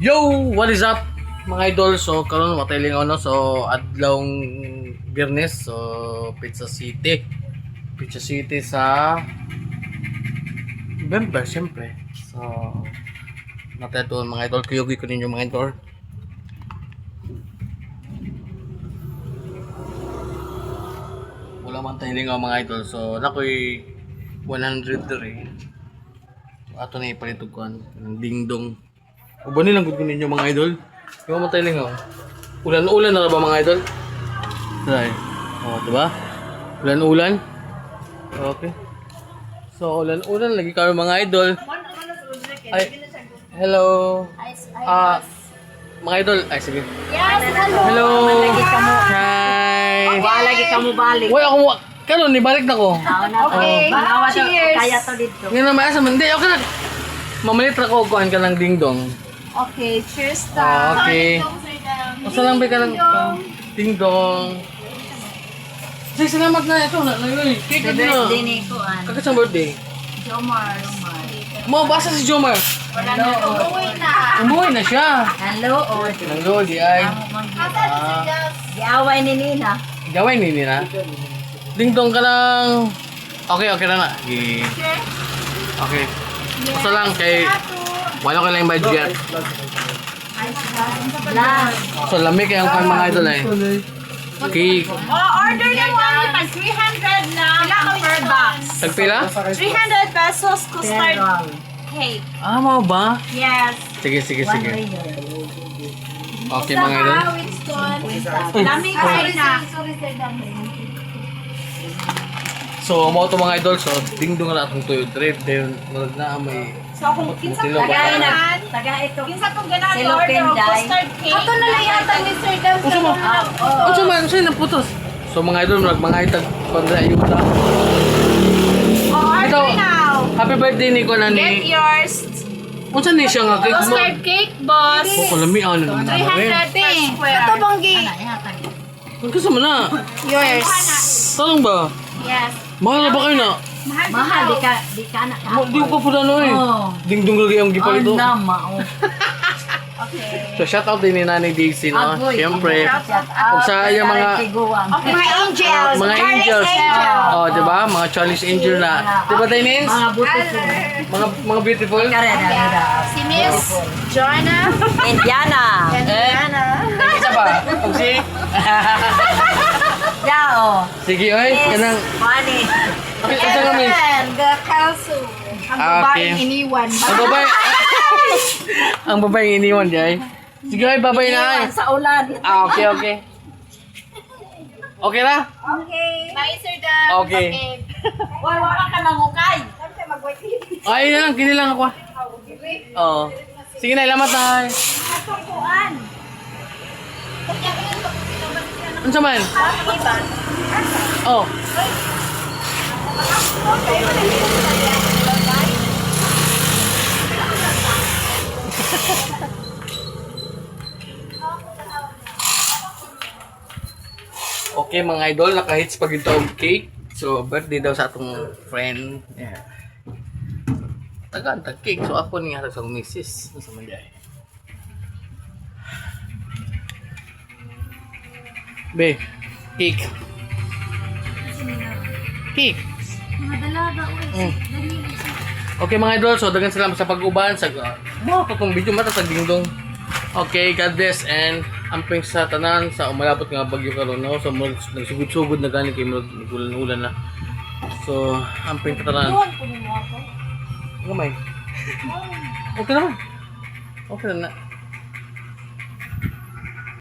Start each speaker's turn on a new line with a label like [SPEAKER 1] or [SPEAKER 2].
[SPEAKER 1] Yo! What is up? Mga idol, so karon watay lingaw no so adlawng Biyernes so Pizza City. Pizza City sa November syempre. So natay doon mga idol, kuyugi ko ninyo mga idol. Wala man tayo lingaw mga idol. So nakoy 100 diri. Ato na ipalitog ko ng dingdong. Uban nilang gud ko ninyo mga idol. Yung mga tayo lingaw. Ulan-ulan na ba mga idol? Try. Oh, diba? Ulan-ulan. Okay. So, ulan-ulan lagi kami mga idol. Ay, hello. Ah, mga idol. Ay, sige.
[SPEAKER 2] Yes, hello.
[SPEAKER 1] Hello.
[SPEAKER 2] Lagi.
[SPEAKER 1] Hi.
[SPEAKER 2] Lagi ka mo balik.
[SPEAKER 1] Uy, ako mo. Kanon, ibalik na ko.
[SPEAKER 2] Okay. Cheers.
[SPEAKER 3] kaya to dito.
[SPEAKER 1] Ngayon na maasa man. Hindi, okay na. Mamalit na ko, kuhan ka ng dingdong.
[SPEAKER 2] Okay, cheers
[SPEAKER 1] Ah,
[SPEAKER 2] ta.
[SPEAKER 1] okay. Basta lang ba ka lang Ding dong. Say, salamat na ito. Na, na, na, cake na.
[SPEAKER 3] birthday ni Kuan.
[SPEAKER 1] Kagat sa birthday.
[SPEAKER 3] Jomar. Jomar.
[SPEAKER 1] Mo, basa si Jomar.
[SPEAKER 3] Wala na to.
[SPEAKER 2] Uwi na.
[SPEAKER 1] Umuwi na siya.
[SPEAKER 3] Hello, o.
[SPEAKER 1] Nang lodi ay.
[SPEAKER 3] Giaway ni Nina.
[SPEAKER 1] gawin nini na. Ding dong ka lang. Okay, okay na na. Okay. Okay. Basta lang kay wala ko lang yung budget.
[SPEAKER 3] Lang.
[SPEAKER 1] So lamig kayang kay mga idol ay. Cake.
[SPEAKER 2] Oh, order na mo ni pag 300 na ang per box.
[SPEAKER 1] Tagpila?
[SPEAKER 2] 300 pesos custard cake.
[SPEAKER 1] Ah, mo ba?
[SPEAKER 2] Yes.
[SPEAKER 1] Sige, sige, sige. Okay mga idol.
[SPEAKER 2] Lamig kayo na.
[SPEAKER 1] So, mo to mga idol. So, dingdong na atong tuyo. Trip, then, wala na may...
[SPEAKER 2] So kung kinsa
[SPEAKER 1] ba?
[SPEAKER 3] Tagay na.
[SPEAKER 2] ganahan,
[SPEAKER 3] Taga ito.
[SPEAKER 2] kinsa kong ganahan
[SPEAKER 3] Si
[SPEAKER 2] order of custard cake. Ato na lang yata Mr. Dam
[SPEAKER 1] Usa mo?
[SPEAKER 3] Ah, oo.
[SPEAKER 1] Ano sa man? Sa'yo na putos? So, mga idol, mag mga itag pandra ayuda.
[SPEAKER 2] Oh, order now.
[SPEAKER 1] Happy birthday ni ko na
[SPEAKER 2] Get
[SPEAKER 1] ni...
[SPEAKER 2] yours.
[SPEAKER 1] Unsa ni siya nga cake mo?
[SPEAKER 2] Custard cake, boss.
[SPEAKER 1] Oh, kalami ano naman na rin.
[SPEAKER 2] 300 per square. Ito banggi.
[SPEAKER 3] Ana, ihatag.
[SPEAKER 1] Ang kasama na.
[SPEAKER 2] Yours.
[SPEAKER 1] Tanong ba?
[SPEAKER 2] Yes.
[SPEAKER 1] Mahal na ba kayo na?
[SPEAKER 2] Mahal.
[SPEAKER 3] Mahal, di ka, di ka na
[SPEAKER 1] Mo, di ko pa pala no eh.
[SPEAKER 3] Oo.
[SPEAKER 1] Dingdong lagi ang gipal ito.
[SPEAKER 3] Ang nama, oh.
[SPEAKER 2] Okay.
[SPEAKER 1] So, shout out din ni Nanay Daisy, no?
[SPEAKER 3] Agoy.
[SPEAKER 1] Siyempre. Kung sa yung mga-
[SPEAKER 3] Tiguan.
[SPEAKER 2] Mga angels.
[SPEAKER 1] Mga
[SPEAKER 2] Charlie's
[SPEAKER 1] angels.
[SPEAKER 2] Angel.
[SPEAKER 1] Oh, di ba? Mga Charlie's Angel na. Di ba, Dainins?
[SPEAKER 3] Mga beautiful.
[SPEAKER 1] Mga, mga beautiful?
[SPEAKER 2] Si Miss Joanna.
[SPEAKER 3] Indiana.
[SPEAKER 2] And Diana.
[SPEAKER 1] Isa pa? Kung si...
[SPEAKER 3] Yao.
[SPEAKER 1] Sige, oy. Kanang...
[SPEAKER 3] Money.
[SPEAKER 1] Isa nga, miss.
[SPEAKER 2] And the Kalsu. Ang
[SPEAKER 1] Ah,
[SPEAKER 2] babaeng
[SPEAKER 1] okay.
[SPEAKER 2] iniwan.
[SPEAKER 1] Ang babae... ang babae iniwan, jay. Sige, oy. Babay na, ay.
[SPEAKER 3] Iwan sa ulan.
[SPEAKER 1] Ah, okay, okay. Okay na?
[SPEAKER 2] Okay. Bye, Sir Dan.
[SPEAKER 1] Okay.
[SPEAKER 3] Wala wala ka nang ukay.
[SPEAKER 1] Ay, na lang. Kini lang ako. ah. Oo. Sige na, ilamat na. ay.
[SPEAKER 2] Tukuan.
[SPEAKER 1] Ano sa man? Oh. Okay mga idol, naka-hits pag ito ang cake. So, birthday daw sa atong friend. Yeah. Tagaan tag cake. So, ako niya sa misis. Ano sa manday? Be, cake. Cake.
[SPEAKER 2] Mga dalaga, uy.
[SPEAKER 1] Mm. Okay mga idol, so dagan salamat sa pag-uban sa mo ko tong video mata sa dingdong. Okay, God bless and amping sa tanan sa umalapot nga bagyo karon no. So murag nagsugod-sugod na gani kay murag ulan-ulan na. So amping sa tanan. Gamay. Okay naman. Okay na.